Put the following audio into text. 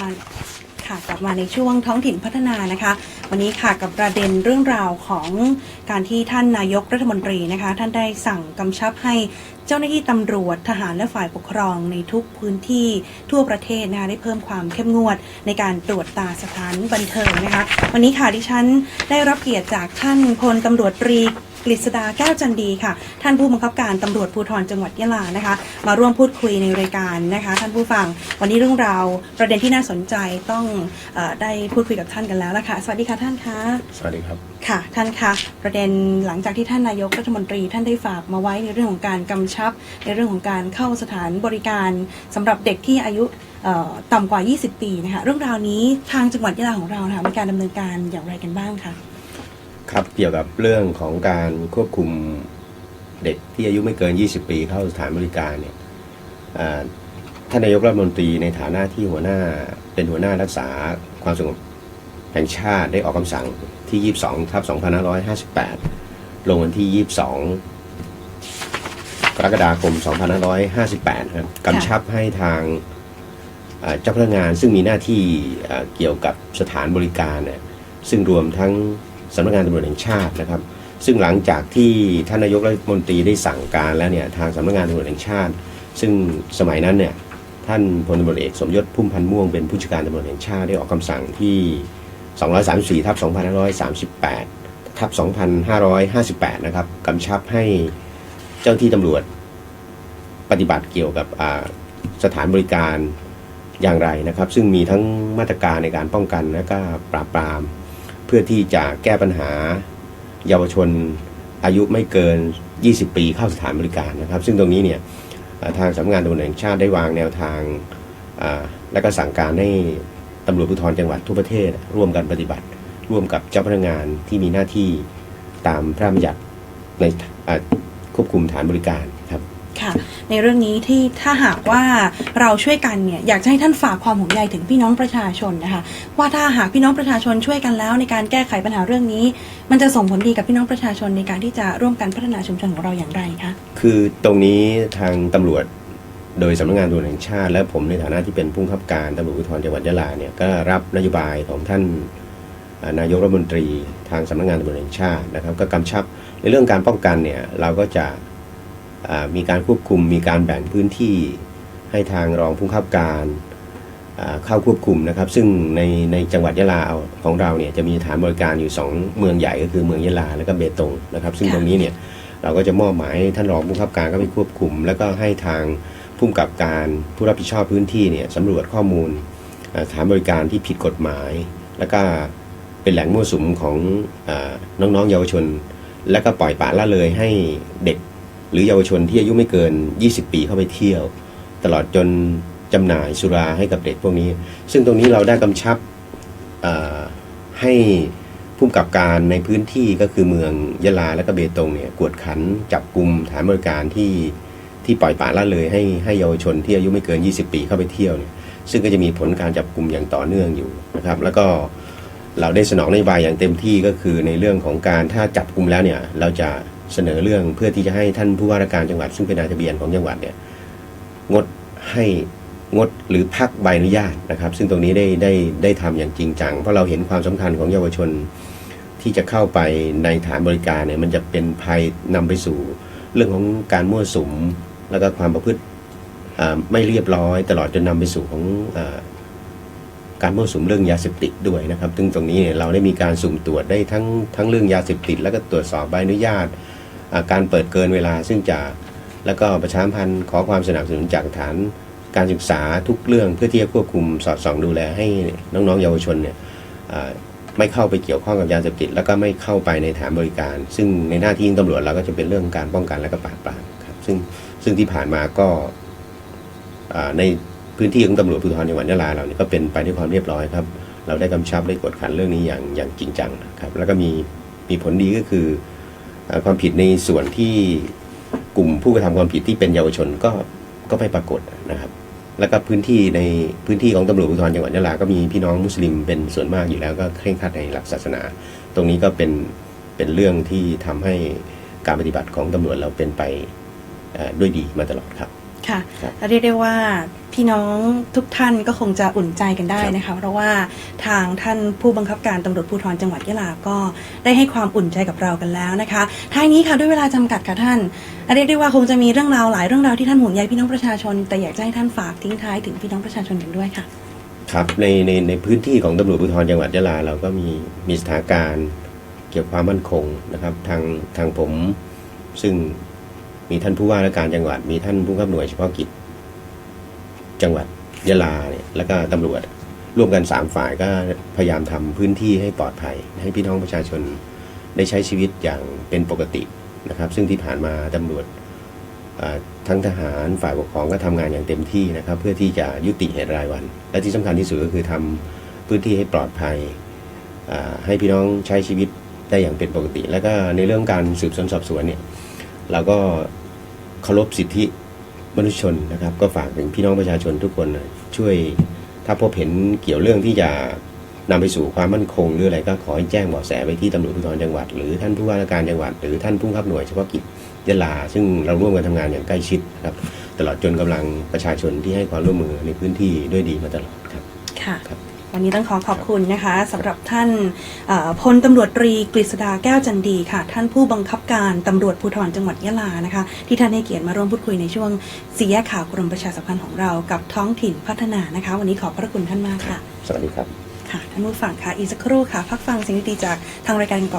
มาค่ะกลับมาในช่วงท้องถิ่นพัฒนานะคะ วันนี้ค่ะกับประเด็นเรื่องราวของการที่ท่านนายกรัฐมนตรีนะคะ ท่านได้สั่งกำชับให้เจ้าหน้าที่ตำรวจทหารและฝ่ายปกครองในทุกพื้นที่ทั่วประเทศนะคะได้เพิ่มความเข้มงวดในการตรวจตาสถานบันเทิงนะคะ วันนี้ค่ะดิฉันได้รับเกียรติจากท่านพลตำรวจตรี กฤษดาแก้วจันดีค่ะ ท่านผู้บังคับการตำรวจภูธรจังหวัดยะลานะคะ มาร่วมพูดคุยในรายการนะคะ ท่านผู้ฟังวันนี้เรื่องราวประเด็นที่น่าสนใจต้องเออได้พูดคุยกับท่านกันแล้วละค่ะสวัสดีค่ะท่านคะสวัสดีครับค่ะท่านคะประเด็นหลังจากที่ท่านนายกรัฐมนตรีท่านได้ฝากมาไว้ในเรื่องของการกำชับ ในเรื่องของการเข้าสถานบริการสำหรับเด็กที่อายุเอ่อต่ำกว่า 20 ปีนะคะเรื่องราวนี้ทางจังหวัดยะลาของเรานะคะมีการดำเนินการอย่างไรกันบ้างคะ ครับเกี่ยวกับเรื่องของการควบคุมเด็กที่อายุไม่เกิน 20 ปีเข้าสถานบริการเนี่ยอ่าท่านนายกรัฐมนตรีในฐานะที่หัวหน้าเป็นหัวหน้ารักษาความสงบแห่งชาติได้ออกคำสั่งที่ 22ทับ2558 ลงวันที่ 22 กรกฎาคม 2558ครับกำชับให้ทางอ่าเจ้าพนักงานซึ่งมีหน้าที่อ่าเกี่ยวกับสถานบริการเนี่ยซึ่งรวมทั้ง สำนักงานตำรวจแห่งชาตินะครับ ซึ่งหลังจากที่ท่านนายกรัฐมนตรีได้สั่งการแล้วเนี่ยทางสำนักงานตำรวจแห่งชาติ ซึ่งสมัยนั้นเนี่ยท่านพลตำรวจเอกสมยศพุ่มพันธ์ม่วงเป็นผู้จัดการตำรวจแห่งชาติได้ออกคำสั่งที่ 234ทับ2538ทับ2558 นะครับกำชับให้เจ้าหน้าที่ตำรวจปฏิบัติเกี่ยวกับสถานบริการอย่างไรนะครับ ซึ่งมีทั้งมาตรการในการป้องกันและก็ปราบปราม พื่อที่จะแก้ปัญหาเยาวชนอายุไม่เกิน 20 ปีเข้าสถานบริการนะครับ ซึ่งตรงนี้เนี่ยทางสำนักงานตำรวจแห่งชาติได้วางแนวทางและก็สั่งการให้ตำรวจภูธรจังหวัดทั่วประเทศ ร่วมกันปฏิบัติ ร่วมกับเจ้าพนักงานที่มีหน้าที่ตามพระราชบัญญัติในควบคุมฐานบริการครับค่ะ ในเรื่องนี้ที่ถ้าหากว่าเราช่วยกันเนี่ยอยากให้ท่านฝากความห่วงใยถึงพี่น้องประชาชนนะคะว่าถ้าหากพี่น้องประชาชนช่วยกันแล้ว ในการแก้ไขปัญหาเรื่องนี้ มันจะส่งผลดีกับพี่น้องประชาชนในการที่จะร่วมกันพัฒนาชุมชนของเราอย่างไรคะคือตรงนี้ทางตำรวจโดยสำนักงานตำรวจแห่งชาติ และผมในฐานะที่เป็นผู้บังคับการตำรวจภูธรจังหวัดยะลาเนี่ยก็รับนโยบายของท่านนายกรัฐมนตรีทางสำนักงานตำรวจแห่งชาตินะครับ ก็กำชับในเรื่องการป้องกันเนี่ยเราก็จะ มีการควบคุมมีการแบ่งพื้นที่ให้ทางรองผู้บังคับการเข้าควบคุมนะครับ ซึ่งในในจังหวัดยะลาของเราเนี่ยจะมีฐานบริการอยู่สองเมืองใหญ่ก็คือเมืองยะลาและก็เบตงนะครับ ซึ่งตรงนี้เนี่ยเราก็จะมอบหมายท่านรองผู้บังคับการก็ไปควบคุม แล้วก็ให้ทางผู้กำกับการผู้รับผิดชอบพื้นที่เนี่ยสำรวจข้อมูลเอ่อสถานบริการที่ผิดกฎหมาย แล้วก็เป็นแหล่งมั่วสุมของออน้องๆเยาวชน แล้วก็ปล่อยปละละเลยให้เด็ก หรือเยาวชนที่อายุไม่เกิน 20 ปีเข้าไปเที่ยว ตลอดจนจำหน่ายสุราให้กับเด็กพวกนี้ ซึ่งตรงนี้เราได้กำชับให้ผู้กำกับการในพื้นที่ก็คือเมืองยะลาและก็เบตงเนี่ยกวดขันจับกลุ่มฐานบริการที่ที่ปล่อยปละละเลยให้ให้เยาวชนที่อายุไม่เกิน 20 ปีเข้าไปเที่ยวเนี่ยซึ่งก็จะมีผลการจับกลุ่มอย่างต่อเนื่องอยู่นะครับ แล้วก็เราได้สนองนโยบายอย่างเต็มที่ก็คือในเรื่องของการถ้าจับกลุ่มแล้วเนี่ยเราจะ เสนอเรื่องเพื่อที่จะให้ท่านผู้ว่าราชการจังหวัด ซึ่งเป็นนายทะเบียนของจังหวัดเนี่ยงดให้งดหรือพักใบอนุญาตนะครับ ซึ่งตรงนี้ได้ได้ได้ทำอย่างจริงจังเพราะเราเห็นความสำคัญของเยาวชนที่จะเข้าไปในฐานบริการเนี่ยมันจะเป็นภัยนำไปสู่ เรื่องของการมั่วสุม แล้วก็ความประพฤติไม่เรียบร้อย ตลอดจนนำไปสู่ของ การมั่วสุมเรื่องยาเสพติดด้วยนะครับ ซึ่งตรงนี้เนี่ยเราได้มีการสุ่มตรวจได้ทั้งทั้งเรื่องยาเสพติด แล้วก็ตรวจสอบใบอนุญาต การเปิดเกินเวลาซึ่งจะแล้วก็ประชาสัมพันธ์ขอความสนับสนุนจากฐานการศึกษาทุกเรื่องเพื่อที่จะควบคุมสอดส่องดูแลให้น้องๆเยาวชนเนี่ยไม่เข้าไปเกี่ยวข้องกับยาเสพติด แล้วก็ไม่เข้าไปในฐานบริการ ซึ่งในหน้าที่ของตำรวจเราก็จะเป็นเรื่องการป้องกันและก็ปราบปรามครับซึ่งซึ่งที่ผ่านมาก็ใน พื้นที่ของตำรวจภูธรจังหวัดยะลาเราเนี่ยก็เป็นไปด้วยความเรียบร้อยครับ เราได้กำชับได้กดขันเรื่องนี้อย่างอย่างจริงจังครับ แล้วก็มีมีผลดีก็คืออ่าความผิดในส่วนที่กลุ่มผู้กระทำความผิดที่เป็นเยาวชนก็ก็ไม่ปรากฏนะครับ แล้วก็พื้นที่ในพื้นที่ของตำรวจภูธรจังหวัดยะลาก็มีพี่น้องมุสลิมเป็นส่วนมากอยู่แล้วก็เคร่งครัดในหลักศาสนา ตรงนี้ก็เป็นเป็นเรื่องที่ทำให้การปฏิบัติของตำรวจเราเป็นไปเอ่อด้วยดีมาตลอดครับ ค่ะครับเรียกได้ว่า พี่น้องทุกท่านก็คงจะอุ่นใจกันได้นะคะ เพราะว่าทางท่านผู้บังคับการตำรวจภูธรจังหวัดยะลาก็ได้ให้ความอุ่นใจกับเรากันแล้วนะคะท้ายนี้ค่ะด้วยเวลาจำกัดค่ะท่านเรียกได้ว่าคงจะมีเรื่องราวหลายเรื่องราวที่ท่านห่วงใยพี่น้องประชาชน แต่อยากจะให้ท่านฝากทิ้งท้ายถึงพี่น้องประชาชนกันด้วยค่ะครับในในในพื้นที่ของตำรวจภูธรจังหวัดยะลาเราก็มีมีสถานการณ์เกี่ยวกับความมั่นคงนะครับทางทางผมซึ่งมีท่านผู้ว่าราชการจังหวัด มีท่านผู้กำกับหน่วยเฉพาะกิจ จังหวัดยะลาเนี่ยแล้วก็ตำรวจร่วมกันสามฝ่ายก็พยายามทำพื้นที่ให้ปลอดภัย ให้พี่น้องประชาชนได้ใช้ชีวิตอย่างเป็นปกตินะครับ ซึ่งที่ผ่านมาตำรวจทั้งทหารฝ่ายปกครองก็ทำงานอย่างเต็มที่นะครับ เพื่อที่จะยุติเหตุรายวัน และที่สำคัญที่สุดก็คือทำพื้นที่ให้ปลอดภัยให้พี่น้องใช้ชีวิตได้อย่างเป็นปกติ แล้วก็ในเรื่องการสืบสวนสอบสวนเนี่ยเราก็เคารพสิทธิ มนุษยชนนะครับ ก็ฝากถึงพี่น้องประชาชนทุกคนนะช่วยถ้าพบเห็นเกี่ยวเรื่องที่จะนำไปสู่ความมั่นคงหรืออะไรก็ขอให้แจ้งเบาะแสไปที่ตำรวจภูธรจังหวัด หรือท่านผู้ว่าราชการจังหวัด หรือท่านผู้บังคับหน่วยเฉพาะกิจยะลา ซึ่งเราร่วมกันทำงานอย่างใกล้ชิดครับ ตลอดจนกำลังประชาชนที่ให้ความร่วมมือในพื้นที่ด้วยดีมาตลอดครับค่ะ วันนี้ต้องขอขอบคุณนะคะสำหรับท่านเอ่อพลตำรวจตรีกฤษดาแก้วจันดีค่ะ ท่านผู้บังคับการตำรวจภูธรจังหวัดยะลานะคะ ที่ท่านให้เกียรติมาร่วมพูดคุยในช่วงสี่แยกข่าวกรมประชาสัมพันธ์ของเรากับท้องถิ่นพัฒนานะคะ วันนี้ขอบพระคุณท่านมากค่ะ สวัสดีครับ ค่ะท่านผู้ฟังค่ะอีกสักครู่ค่ะ พักฟังสิ่งดีๆจากทางรายการก่อน